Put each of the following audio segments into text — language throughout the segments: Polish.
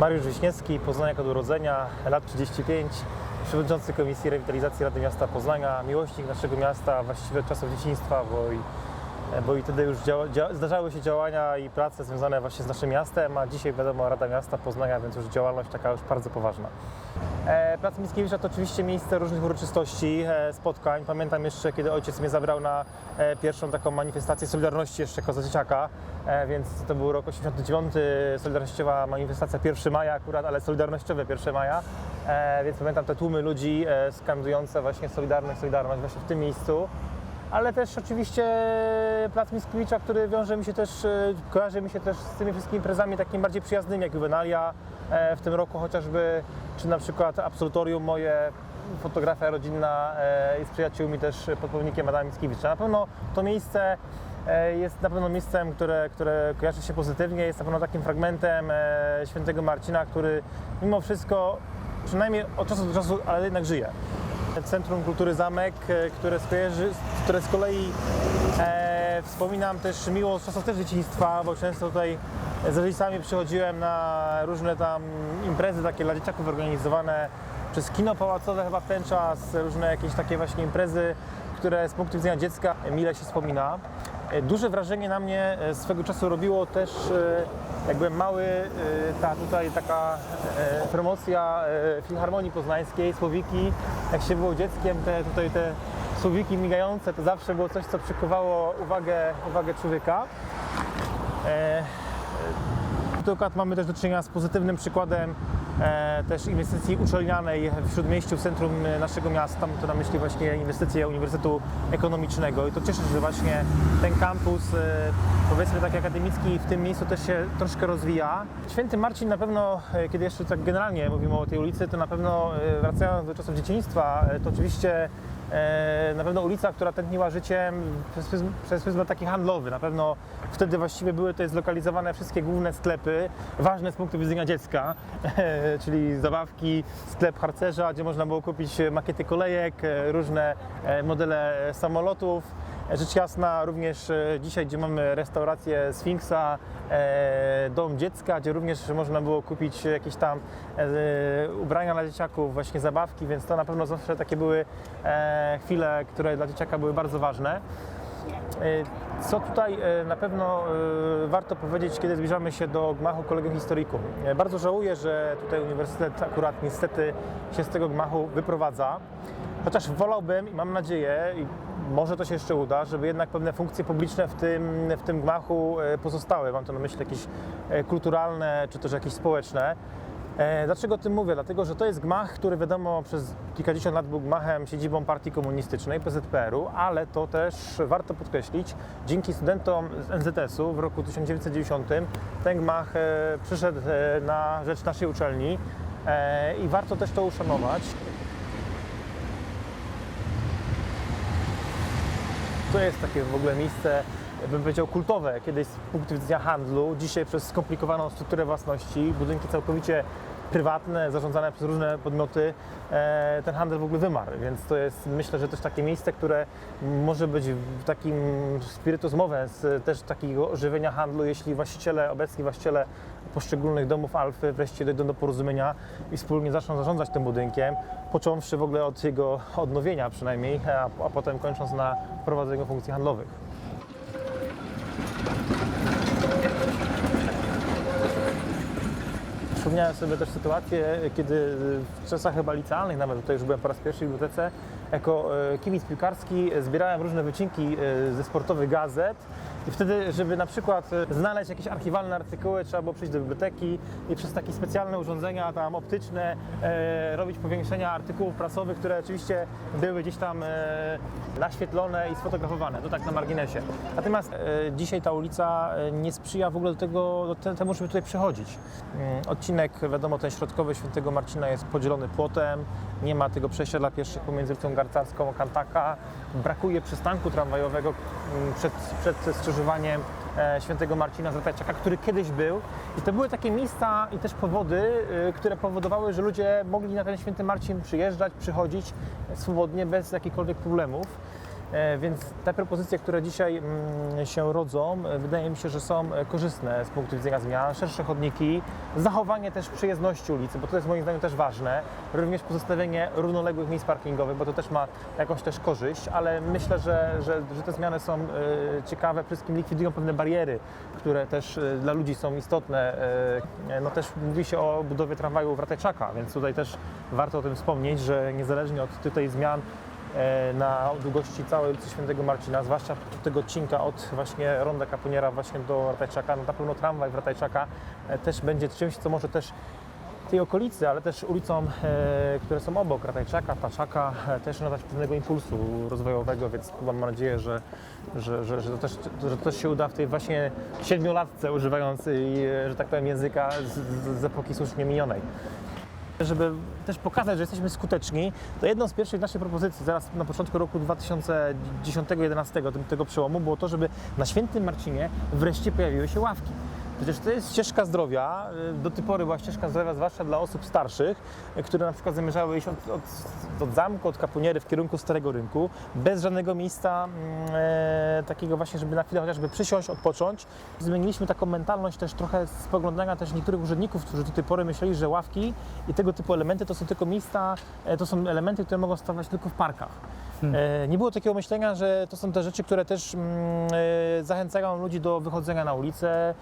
Mariusz Wiśniewski, Poznaniak od urodzenia, lat 35, przewodniczący Komisji Rewitalizacji Rady Miasta Poznania, miłośnik naszego miasta właściwie od czasów dzieciństwa, bo i, bo i wtedy już zdarzały się działania i prace związane właśnie z naszym miastem, a dzisiaj wiadomo Rada Miasta Poznania, więc już działalność taka już bardzo poważna. E, Plac Mickiewicza to oczywiście miejsce różnych uroczystości, e, spotkań. Pamiętam jeszcze, kiedy ojciec mnie zabrał na e, pierwszą taką manifestację Solidarności jeszcze jako dzieciaka, e, więc to był rok 89, Solidarnościowa manifestacja 1 maja akurat, ale Solidarnościowe 1 maja, e, więc pamiętam te tłumy ludzi e, skandujące właśnie Solidarność, Solidarność właśnie w tym miejscu. Ale też oczywiście Plac Mickiewicza, który wiąże mi się też, e, kojarzy mi się też z tymi wszystkimi imprezami takimi bardziej przyjaznymi, jak Juvenalia e, w tym roku chociażby, czy na przykład absolutorium moje, fotografia rodzinna e, i z przyjaciółmi też pod pomnikiem Adama Mickiewicza. Na pewno to miejsce e, jest na pewno miejscem, które, które kojarzy się pozytywnie, jest na pewno takim fragmentem e, świętego Marcina, który mimo wszystko, przynajmniej od czasu do czasu, ale jednak żyje. Centrum Kultury Zamek, e, które, skojarzy, które z kolei e, wspominam też miło z czasów też dzieciństwa, bo często tutaj z rodzicami przychodziłem na różne tam imprezy takie dla dzieciaków organizowane przez kino pałacowe chyba w ten czas, różne jakieś takie właśnie imprezy, które z punktu widzenia dziecka mile się wspomina. E, Duże wrażenie na mnie e, swego czasu robiło też e, jakby mały, ta tutaj taka promocja Filharmonii Poznańskiej, Słowiki. Jak się było dzieckiem, te tutaj te słowiki migające, to zawsze było coś, co przykuwało uwagę, uwagę człowieka. Akurat mamy też do czynienia z pozytywnym przykładem też inwestycji uczelnianej w Śródmieściu, w centrum e, naszego miasta. Mam tu na myśli właśnie inwestycje Uniwersytetu Ekonomicznego i to cieszę się, że właśnie ten kampus, e, powiedzmy taki akademicki w tym miejscu też się troszkę rozwija. Święty Marcin na pewno, e, kiedy jeszcze tak generalnie mówimy o tej ulicy, to na pewno e, wracając do czasów dzieciństwa, e, to oczywiście E, na pewno ulica, która tętniła życiem przez, przez pryzmat taki handlowy. Na pewno wtedy właściwie były tutaj zlokalizowane wszystkie główne sklepy, ważne z punktu widzenia dziecka, czyli zabawki, sklep harcerza, gdzie można było kupić makiety kolejek, e, różne e, modele samolotów. Rzecz jasna, również e, dzisiaj, gdzie mamy restaurację Sfinksa, e, dom dziecka, gdzie również można było kupić jakieś tam e, ubrania dla dzieciaków, właśnie zabawki, więc to na pewno zawsze takie były chwile, które dla dzieciaka były bardzo ważne. Co tutaj na pewno warto powiedzieć, kiedy zbliżamy się do gmachu Kolegium Historicum. E, Bardzo żałuję, że tutaj Uniwersytet akurat niestety się z tego gmachu wyprowadza. Chociaż wolałbym i mam nadzieję, i może to się jeszcze uda, żeby jednak pewne funkcje publiczne w tym, w tym gmachu e, pozostały. Mam tu na myśli jakieś e, kulturalne czy też jakieś społeczne. E, Dlaczego o tym mówię? Dlatego, że to jest gmach, który wiadomo przez kilkadziesiąt lat był gmachem, siedzibą partii komunistycznej, PZPR-u, ale to też warto podkreślić, dzięki studentom z NZS-u w roku 1990 ten gmach przyszedł na rzecz naszej uczelni i warto też to uszanować. To jest takie w ogóle miejsce, bym powiedział, kultowe kiedyś z punktu widzenia handlu. Dzisiaj przez skomplikowaną strukturę własności, budynki całkowicie prywatne, zarządzane przez różne podmioty, e, ten handel w ogóle wymarł. Więc to jest myślę, że też takie miejsce, które może być w takim spiritus movens, e, też takiego ożywienia handlu, jeśli właściciele, obecni właściciele poszczególnych domów Alfy wreszcie dojdą do porozumienia i wspólnie zaczną zarządzać tym budynkiem, począwszy w ogóle od jego odnowienia przynajmniej, a, a potem kończąc na prowadzeniu funkcji handlowych. Przypomniałem sobie też sytuację, kiedy w czasach chyba licealnych, nawet tutaj już byłem po raz pierwszy w bibliotece, jako e, kibic piłkarski zbierałem różne wycinki e, ze sportowych gazet i wtedy, żeby na przykład e, znaleźć jakieś archiwalne artykuły, trzeba było przyjść do biblioteki i przez takie specjalne urządzenia tam optyczne e, robić powiększenia artykułów prasowych, które oczywiście były gdzieś tam e, naświetlone i sfotografowane, to tak na marginesie. Natomiast e, dzisiaj ta ulica e, nie sprzyja w ogóle do tego, do te, temu, żeby tutaj przychodzić. Mm, Odcinek, wiadomo, ten środkowy Świętego Marcina jest podzielony płotem, nie ma tego przejścia dla pieszych pomiędzy ulicą Garcarską Kantaka, brakuje przystanku tramwajowego mm, przed, przed skrzyżowaniem e, Świętego Marcina z Ratajczaka, który kiedyś był. I to były takie miejsca i też powody, y, które powodowały, że ludzie mogli na ten Święty Marcin przyjeżdżać, przychodzić swobodnie, bez jakichkolwiek problemów. E, Więc te propozycje, które dzisiaj mm, się rodzą, e, wydaje mi się, że są e, korzystne z punktu widzenia zmian. Szersze chodniki, zachowanie też przyjezdności ulicy, bo to jest moim zdaniem też ważne. Również pozostawienie równoległych miejsc parkingowych, bo to też ma jakąś też korzyść, ale myślę, że, że, że te zmiany są ciekawe, wszystkim likwidują pewne bariery, które też dla ludzi są istotne. No też mówi się o budowie tramwaju w Rateczaka, więc tutaj też warto o tym wspomnieć, że niezależnie od tutaj zmian na długości całej ulicy Świętego Marcina, zwłaszcza tego odcinka od właśnie Ronda Kaponiera właśnie do Ratajczaka, no na pewno tramwaj w Ratajczaka e, też będzie czymś, co może też tej okolicy, ale też ulicom, e, które są obok Ratajczaka, Taczaka, e, też nadać pewnego impulsu rozwojowego, więc mam nadzieję, że, że, że, że, to też, że to też się uda w tej właśnie siedmiolatce, używając, e, że tak powiem, języka z, z epoki słusznie minionej. Żeby też pokazać, że jesteśmy skuteczni, to jedną z pierwszych naszych propozycji, zaraz na początku roku 2010-2011, tego przełomu, było to, żeby na Świętym Marcinie wreszcie pojawiły się ławki. Przecież to jest ścieżka zdrowia, y, do tej pory była ścieżka zdrowia zwłaszcza dla osób starszych, y, które na przykład zamierzały iść od, od, od zamku, od kapuniery w kierunku Starego Rynku, bez żadnego miejsca mm, e, takiego właśnie, żeby na chwilę chociażby przysiąść, odpocząć. Zmieniliśmy taką mentalność też trochę spoglądania też niektórych urzędników, którzy do tej pory myśleli, że ławki i tego typu elementy to są tylko miejsca, e, to są elementy, które mogą stawać tylko w parkach. E, Nie było takiego myślenia, że to są te rzeczy, które też mm, e, zachęcają ludzi do wychodzenia na ulicę.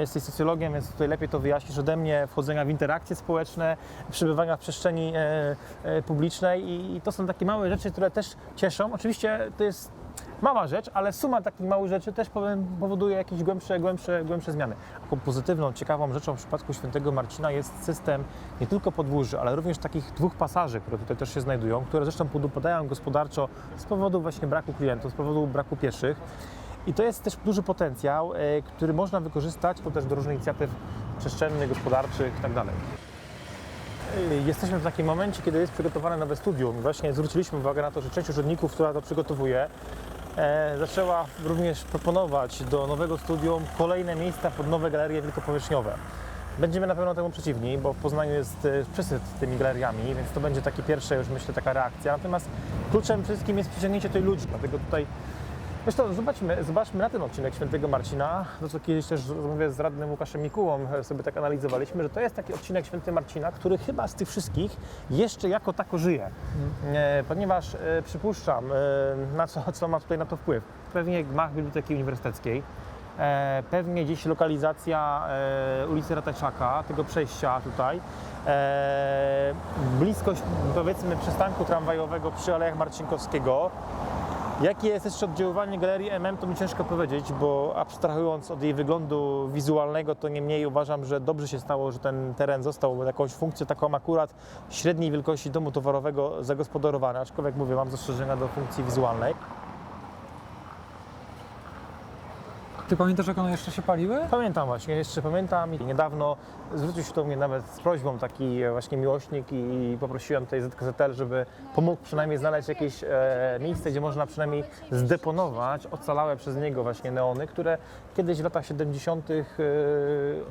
Jesteś socjologiem, więc tutaj lepiej to wyjaśnisz ode mnie, wchodzenia w interakcje społeczne, przebywania w przestrzeni e, e, publicznej i, to są takie małe rzeczy, które też cieszą. Oczywiście to jest mała rzecz, ale suma takich małych rzeczy też powoduje jakieś głębsze, głębsze, głębsze zmiany. Taką pozytywną, ciekawą rzeczą w przypadku Świętego Marcina jest system nie tylko podwórzy, ale również takich dwóch pasaży, które tutaj też się znajdują, które zresztą podupadają gospodarczo z powodu właśnie braku klientów, z powodu braku pieszych. I to jest też duży potencjał, e, który można wykorzystać to też do różnych inicjatyw przestrzennych, gospodarczych itd. Y, Jesteśmy w takim momencie, kiedy jest przygotowane nowe studium. Właśnie zwróciliśmy uwagę na to, że część urzędników, która to przygotowuje, e, zaczęła również proponować do nowego studium kolejne miejsca pod nowe galerie wielkopowierzchniowe. Będziemy na pewno temu przeciwni, bo w Poznaniu jest e, przesyt tymi galeriami, więc to będzie takie pierwsze już myślę taka reakcja. Natomiast kluczem wszystkim jest przyciągnięcie tej ludzi, dlatego tutaj Zresztą zobaczmy, zobaczmy na ten odcinek Świętego Marcina, to co kiedyś też rozmawiałem z radnym Łukaszem Mikułą, e, sobie tak analizowaliśmy, że to jest taki odcinek Święty Marcina, który chyba z tych wszystkich jeszcze jako tako żyje. E, ponieważ e, przypuszczam, na co, co ma tutaj na to wpływ. Pewnie gmach Biblioteki Uniwersyteckiej, pewnie gdzieś lokalizacja ulicy Rateczaka, tego przejścia tutaj, bliskość powiedzmy przystanku tramwajowego przy Alejach Marcinkowskiego, Jakie jest jeszcze oddziaływanie galerii MM, to mi ciężko powiedzieć, bo abstrahując od jej wyglądu wizualnego, to niemniej uważam, że dobrze się stało, że ten teren został jakąś funkcję taką akurat średniej wielkości domu towarowego zagospodarowany, aczkolwiek mówię, mam zastrzeżenia do funkcji wizualnej. Ty pamiętasz, jak one jeszcze się paliły? Pamiętam właśnie, jeszcze pamiętam i niedawno zwrócił się do mnie nawet z prośbą taki właśnie miłośnik i poprosiłem tutaj ZKZL, żeby pomógł przynajmniej znaleźć jakieś e, miejsce, gdzie można przynajmniej zdeponować ocalałe przez niego właśnie neony, które kiedyś w latach 70. E,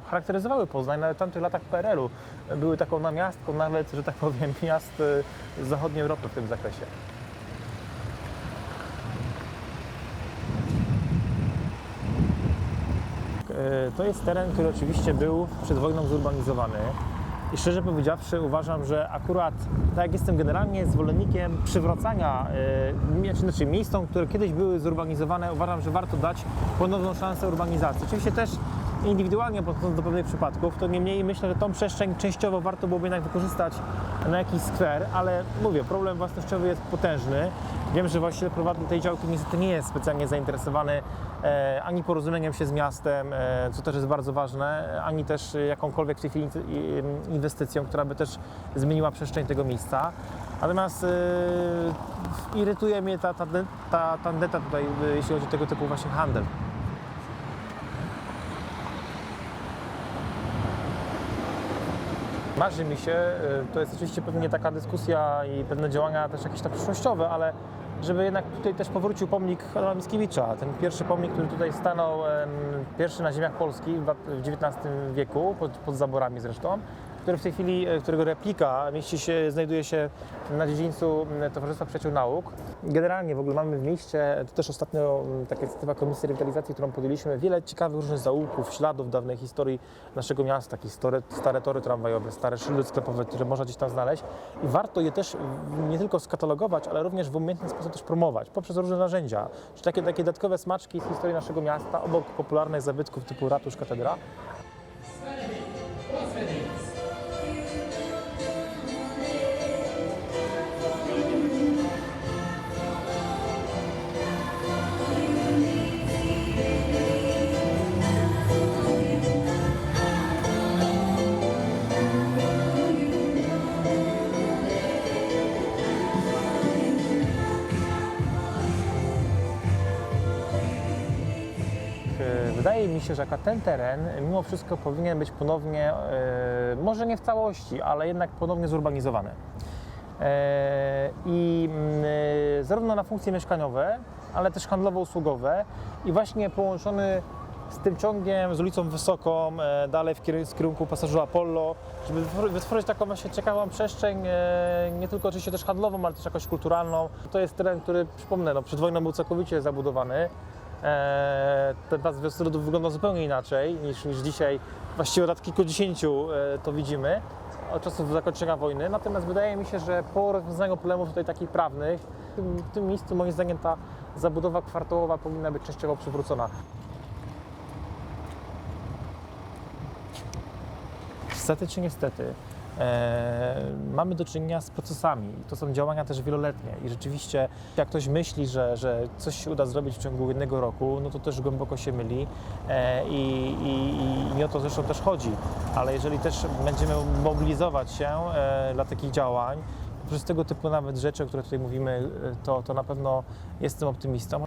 charakteryzowały Poznań, nawet w tamtych latach PRL-u były taką namiastką nawet, że tak powiem, miast e, zachodniej Europy w tym zakresie. To jest teren, który oczywiście był przed wojną zurbanizowany. I szczerze powiedziawszy, uważam, że akurat, tak jak jestem generalnie zwolennikiem przywracania, e, mie- znaczy miejscom, które kiedyś były zurbanizowane, uważam, że warto dać ponowną szansę urbanizacji. Oczywiście też indywidualnie podchodząc do pewnych przypadków, to niemniej myślę, że tą przestrzeń częściowo warto byłoby jednak wykorzystać na jakiś skwer, ale mówię, problem własnościowy jest potężny. Wiem, że właściciel prywatny tej działki niestety nie jest specjalnie zainteresowany e, ani porozumieniem się z miastem, e, co też jest bardzo ważne, e, ani też e, jakąkolwiek w tej chwili i- inwestycją, która by też zmieniła przestrzeń tego miejsca. Natomiast e, irytuje mnie ta, ta, ta tandeta tutaj, e, jeśli chodzi o tego typu właśnie handel. Marzy mi się, y, to jest oczywiście pewnie taka dyskusja i pewne działania też jakieś tak przyszłościowe, ale żeby jednak tutaj też powrócił pomnik Adama Mickiewicza, ten pierwszy pomnik, który tutaj stanął, pierwszy na ziemiach Polski w XIX wieku, pod, pod zaborami zresztą. W tej chwili, e, którego replika mieści się, znajduje się na dziedzińcu Towarzystwa Przyjaciół Nauk. Generalnie w ogóle mamy w mieście, to też ostatnio taka inicjatywa Komisji Rewitalizacji, którą podjęliśmy, wiele ciekawych różnych zaułków, śladów dawnej historii naszego miasta, takie stare, stare tory tramwajowe, stare szyldy sklepowe, które można gdzieś tam znaleźć. I warto je też nie tylko skatalogować, ale również w umiejętny sposób też promować poprzez różne narzędzia, czy takie, takie dodatkowe smaczki z historii naszego miasta, obok popularnych zabytków typu ratusz, katedra, E, Wydaje mi się, że ten teren mimo wszystko powinien być ponownie, e, może nie w całości, ale jednak ponownie zurbanizowany. E, I mm, e, zarówno na funkcje mieszkaniowe, ale też handlowo-usługowe i właśnie połączony z tym ciągiem, z ulicą Wysoką, dalej w kierunku, pasażu Apollo, żeby wytwor- wytworzyć taką właśnie ciekawą przestrzeń, nie tylko oczywiście też handlową, ale też jakoś kulturalną. To jest teren, który, przypomnę, no, przed wojną był całkowicie zabudowany. E, ten plac Wiosnoludów wygląda zupełnie inaczej niż, niż dzisiaj, właściwie od lat kilkudziesięciu e, to widzimy, od czasów zakończenia wojny. Natomiast wydaje mi się, że po rozwiązaniu problemów tutaj takich prawnych, w tym, w tym miejscu moim zdaniem ta zabudowa kwartałowa powinna być częściowo przywrócona. Niestety czy niestety, mamy do czynienia z procesami. To są działania też wieloletnie i rzeczywiście jak ktoś myśli, że, że coś się uda zrobić w ciągu jednego roku, no to też głęboko się myli e, i, i, i nie o to zresztą też chodzi. Ale jeżeli też będziemy mobilizować się e, dla takich działań, poprzez tego typu nawet rzeczy, o których tutaj mówimy, e, to, to na pewno jestem optymistą.